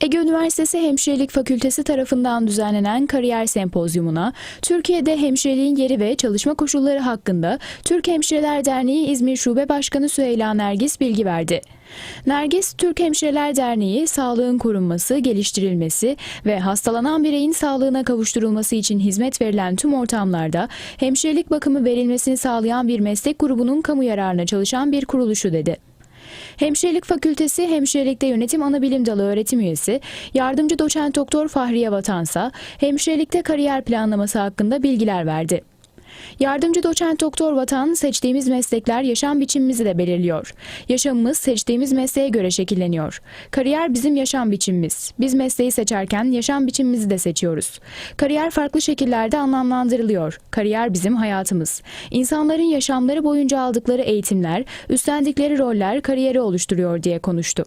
Ege Üniversitesi Hemşirelik Fakültesi tarafından düzenlenen kariyer sempozyumuna Türkiye'de hemşireliğin yeri ve çalışma koşulları hakkında Türk Hemşireler Derneği İzmir Şube Başkanı Süheyla Nergis bilgi verdi. Nergis, Türk Hemşireler Derneği sağlığın korunması, geliştirilmesi ve hastalanan bireyin sağlığına kavuşturulması için hizmet verilen tüm ortamlarda hemşirelik bakımı verilmesini sağlayan bir meslek grubunun kamu yararına çalışan bir kuruluşu dedi. Hemşirelik Fakültesi Hemşirelikte Yönetim Anabilim Dalı öğretim üyesi, yardımcı doçent doktor Fahriye Vatansa, hemşirelikte kariyer planlaması hakkında bilgiler verdi. Yardımcı doçent doktor Vatan, seçtiğimiz meslekler yaşam biçimimizi de belirliyor. Yaşamımız seçtiğimiz mesleğe göre şekilleniyor. Kariyer bizim yaşam biçimimiz. Biz mesleği seçerken yaşam biçimimizi de seçiyoruz. Kariyer farklı şekillerde anlamlandırılıyor. Kariyer bizim hayatımız. İnsanların yaşamları boyunca aldıkları eğitimler, üstlendikleri roller kariyeri oluşturuyor diye konuştu.